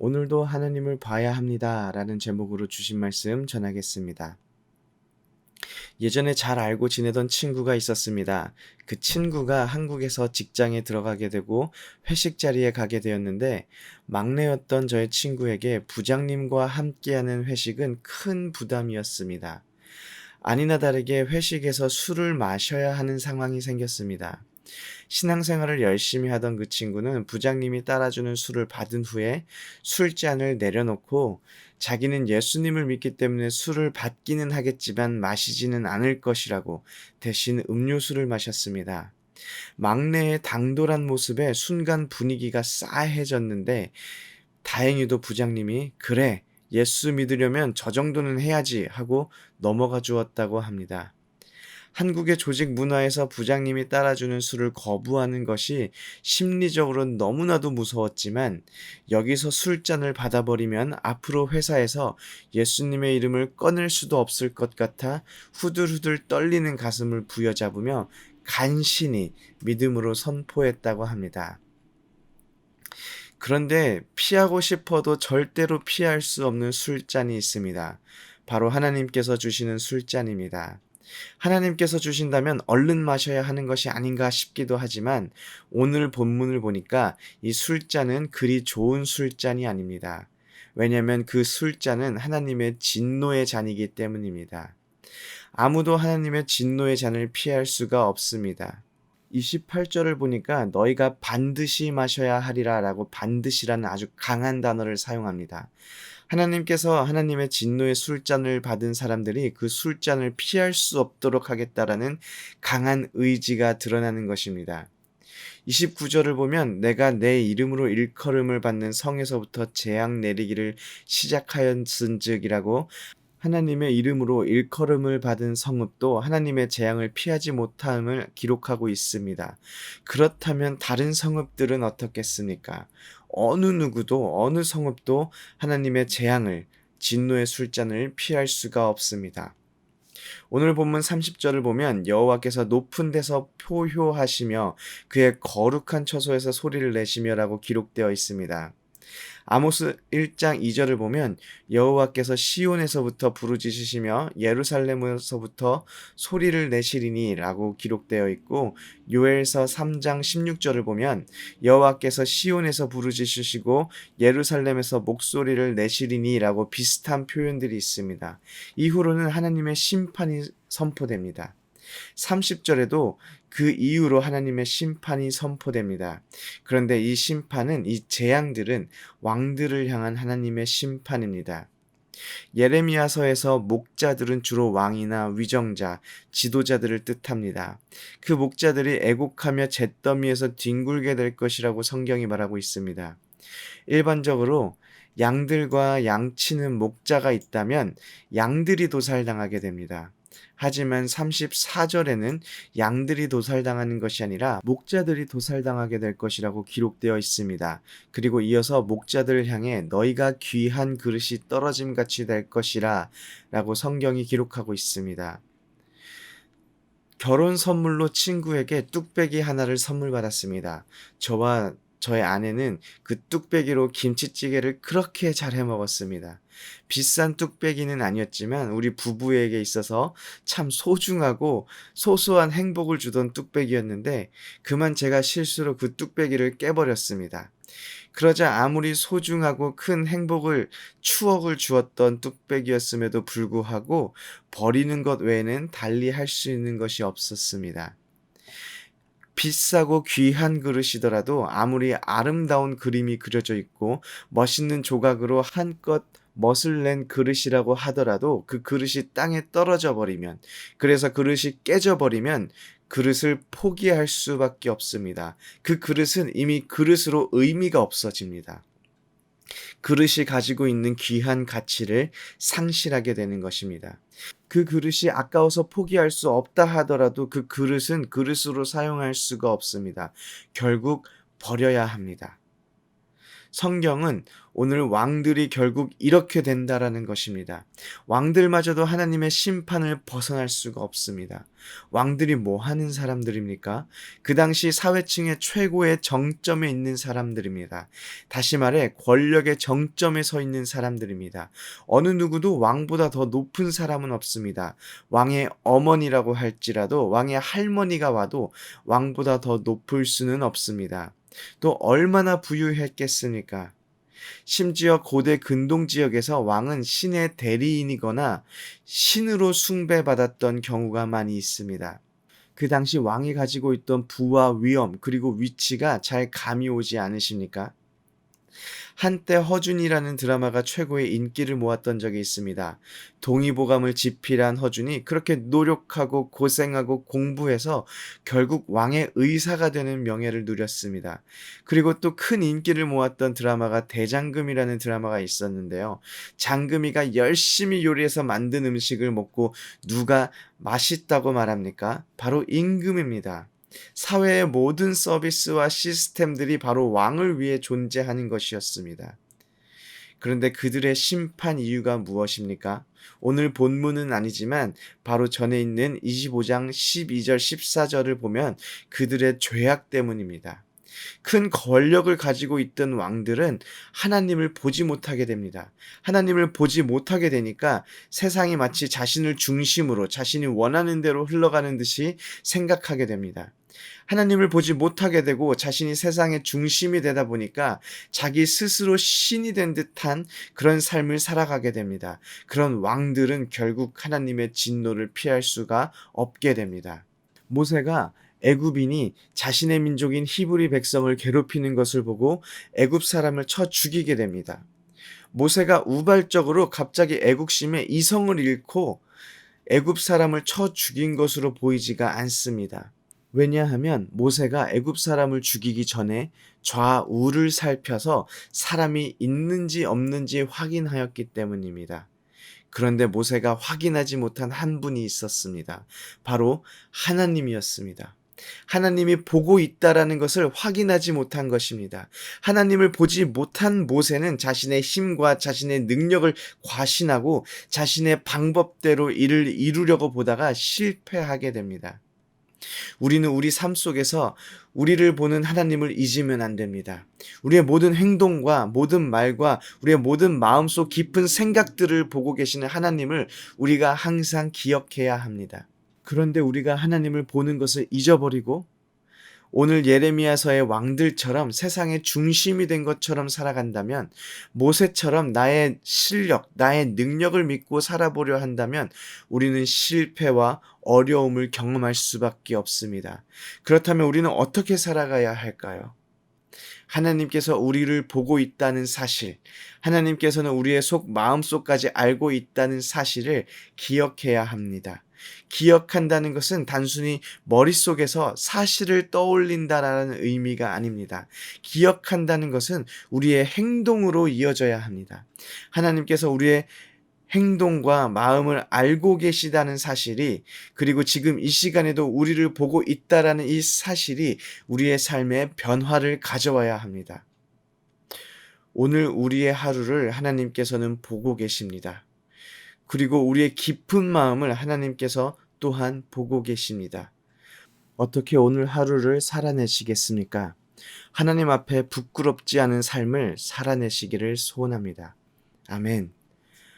오늘도 하나님을 봐야 합니다. 라는 제목으로 주신 말씀 전하겠습니다. 예전에 잘 알고 지내던 친구가 있었습니다. 그 친구가 한국에서 직장에 들어가게 되고 회식 자리에 가게 되었는데 막내였던 저의 친구에게 부장님과 함께하는 회식은 큰 부담이었습니다. 아니나 다르게 회식에서 술을 마셔야 하는 상황이 생겼습니다. 신앙생활을 열심히 하던 그 친구는 부장님이 따라주는 술을 받은 후에 술잔을 내려놓고 자기는 예수님을 믿기 때문에 술을 받기는 하겠지만 마시지는 않을 것이라고 대신 음료수를 마셨습니다. 막내의 당돌한 모습에 순간 분위기가 싸해졌는데 다행히도 부장님이 그래 예수 믿으려면 저 정도는 해야지 하고 넘어가 주었다고 합니다. 한국의 조직 문화에서 부장님이 따라주는 술을 거부하는 것이 심리적으로는 너무나도 무서웠지만 여기서 술잔을 받아버리면 앞으로 회사에서 예수님의 이름을 꺼낼 수도 없을 것 같아 후들후들 떨리는 가슴을 부여잡으며 간신히 믿음으로 선포했다고 합니다. 그런데 피하고 싶어도 절대로 피할 수 없는 술잔이 있습니다. 바로 하나님께서 주시는 술잔입니다. 하나님께서 주신다면 얼른 마셔야 하는 것이 아닌가 싶기도 하지만 오늘 본문을 보니까 이 술잔은 그리 좋은 술잔이 아닙니다. 왜냐하면 그 술잔은 하나님의 진노의 잔이기 때문입니다. 아무도 하나님의 진노의 잔을 피할 수가 없습니다. 28절을 보니까 너희가 반드시 마셔야 하리라 라고 반드시라는 아주 강한 단어를 사용합니다. 하나님께서 하나님의 진노의 술잔을 받은 사람들이 그 술잔을 피할 수 없도록 하겠다라는 강한 의지가 드러나는 것입니다. 29절을 보면 내가 내 이름으로 일컬음을 받는 성에서부터 재앙 내리기를 시작하였은즉이라고 하나님의 이름으로 일컬음을 받은 성읍도 하나님의 재앙을 피하지 못함을 기록하고 있습니다. 그렇다면 다른 성읍들은 어떻겠습니까? 어느 누구도 어느 성읍도 하나님의 재앙을 진노의 술잔을 피할 수가 없습니다. 오늘 본문 30절을 보면 여호와께서 높은 데서 표효하시며 그의 거룩한 처소에서 소리를 내시며라고 기록되어 있습니다. 아모스 1장 2절을 보면 여호와께서 시온에서부터 부르짖으시며 예루살렘에서부터 소리를 내시리니라고 기록되어 있고 요엘서 3장 16절을 보면 여호와께서 시온에서 부르짖으시고 예루살렘에서 목소리를 내시리니라고 비슷한 표현들이 있습니다. 이후로는 하나님의 심판이 선포됩니다. 30절에도 그 이후로 하나님의 심판이 선포됩니다. 그런데 이 심판은, 이 재앙들은 왕들을 향한 하나님의 심판입니다. 예레미야서에서 목자들은 주로 왕이나 위정자, 지도자들을 뜻합니다. 그 목자들이 애곡하며 잿더미에서 뒹굴게 될 것이라고 성경이 말하고 있습니다. 일반적으로 양들과 양치는 목자가 있다면 양들이 도살당하게 됩니다. 하지만 34절에는 양들이 도살당하는 것이 아니라 목자들이 도살당하게 될 것이라고 기록되어 있습니다. 그리고 이어서 목자들을 향해 너희가 귀한 그릇이 떨어짐 같이 될 것이라 라고 성경이 기록하고 있습니다. 결혼 선물로 친구에게 뚝배기 하나를 선물 받았습니다. 저와 저의 아내는 그 뚝배기로 김치찌개를 그렇게 잘 해 먹었습니다. 비싼 뚝배기는 아니었지만 우리 부부에게 있어서 참 소중하고 소소한 행복을 주던 뚝배기였는데 그만 제가 실수로 그 뚝배기를 깨버렸습니다. 그러자 아무리 소중하고 큰 행복을 추억을 주었던 뚝배기였음에도 불구하고 버리는 것 외에는 달리 할 수 있는 것이 없었습니다. 비싸고 귀한 그릇이더라도 아무리 아름다운 그림이 그려져 있고 멋있는 조각으로 한껏 멋을 낸 그릇이라고 하더라도 그 그릇이 땅에 떨어져 버리면 그래서 그릇이 깨져 버리면 그릇을 포기할 수밖에 없습니다. 그 그릇은 이미 그릇으로 의미가 없어집니다. 그릇이 가지고 있는 귀한 가치를 상실하게 되는 것입니다. 그 그릇이 아까워서 포기할 수 없다 하더라도 그 그릇은 그릇으로 사용할 수가 없습니다. 결국 버려야 합니다. 성경은 오늘 왕들이 결국 이렇게 된다라는 것입니다. 왕들마저도 하나님의 심판을 벗어날 수가 없습니다. 왕들이 뭐 하는 사람들입니까? 그 당시 사회층의 최고의 정점에 있는 사람들입니다. 다시 말해 권력의 정점에 서 있는 사람들입니다. 어느 누구도 왕보다 더 높은 사람은 없습니다. 왕의 어머니라고 할지라도 왕의 할머니가 와도 왕보다 더 높을 수는 없습니다. 또 얼마나 부유했겠습니까? 심지어 고대 근동 지역에서 왕은 신의 대리인이거나 신으로 숭배받았던 경우가 많이 있습니다. 그 당시 왕이 가지고 있던 부와 위엄 그리고 위치가 잘 감이 오지 않으십니까? 한때 허준이라는 드라마가 최고의 인기를 모았던 적이 있습니다. 동의보감을 집필한 허준이 그렇게 노력하고 고생하고 공부해서 결국 왕의 의사가 되는 명예를 누렸습니다. 그리고 또 큰 인기를 모았던 드라마가 대장금이라는 드라마가 있었는데요. 장금이가 열심히 요리해서 만든 음식을 먹고 누가 맛있다고 말합니까? 바로 임금입니다. 사회의 모든 서비스와 시스템들이 바로 왕을 위해 존재하는 것이었습니다. 그런데 그들의 심판 이유가 무엇입니까? 오늘 본문은 아니지만 바로 전에 있는 25장 12절 14절을 보면 그들의 죄악 때문입니다. 큰 권력을 가지고 있던 왕들은 하나님을 보지 못하게 됩니다. 하나님을 보지 못하게 되니까 세상이 마치 자신을 중심으로 자신이 원하는 대로 흘러가는 듯이 생각하게 됩니다. 하나님을 보지 못하게 되고 자신이 세상의 중심이 되다 보니까 자기 스스로 신이 된 듯한 그런 삶을 살아가게 됩니다. 그런 왕들은 결국 하나님의 진노를 피할 수가 없게 됩니다. 모세가 애굽인이 자신의 민족인 히브리 백성을 괴롭히는 것을 보고 애굽 사람을 쳐 죽이게 됩니다. 모세가 우발적으로 갑자기 애국심에 이성을 잃고 애굽 사람을 쳐 죽인 것으로 보이지가 않습니다. 왜냐하면 모세가 애굽 사람을 죽이기 전에 좌우를 살펴서 사람이 있는지 없는지 확인하였기 때문입니다. 그런데 모세가 확인하지 못한 한 분이 있었습니다. 바로 하나님이었습니다. 하나님이 보고 있다라는 것을 확인하지 못한 것입니다. 하나님을 보지 못한 모세는 자신의 힘과 자신의 능력을 과신하고 자신의 방법대로 일을 이루려고 보다가 실패하게 됩니다. 우리는 우리 삶 속에서 우리를 보는 하나님을 잊으면 안 됩니다. 우리의 모든 행동과 모든 말과 우리의 모든 마음속 깊은 생각들을 보고 계시는 하나님을 우리가 항상 기억해야 합니다. 그런데 우리가 하나님을 보는 것을 잊어버리고 오늘 예레미야서의 왕들처럼 세상의 중심이 된 것처럼 살아간다면 모세처럼 나의 실력, 나의 능력을 믿고 살아보려 한다면 우리는 실패와 어려움을 경험할 수밖에 없습니다. 그렇다면 우리는 어떻게 살아가야 할까요? 하나님께서 우리를 보고 있다는 사실, 하나님께서는 우리의 속 마음속까지 알고 있다는 사실을 기억해야 합니다. 기억한다는 것은 단순히 머릿속에서 사실을 떠올린다라는 의미가 아닙니다. 기억한다는 것은 우리의 행동으로 이어져야 합니다. 하나님께서 우리의 행동과 마음을 알고 계시다는 사실이 그리고 지금 이 시간에도 우리를 보고 있다라는 이 사실이 우리의 삶에 변화를 가져와야 합니다. 오늘 우리의 하루를 하나님께서는 보고 계십니다. 그리고 우리의 깊은 마음을 하나님께서 또한 보고 계십니다. 어떻게 오늘 하루를 살아내시겠습니까? 하나님 앞에 부끄럽지 않은 삶을 살아내시기를 소원합니다. 아멘.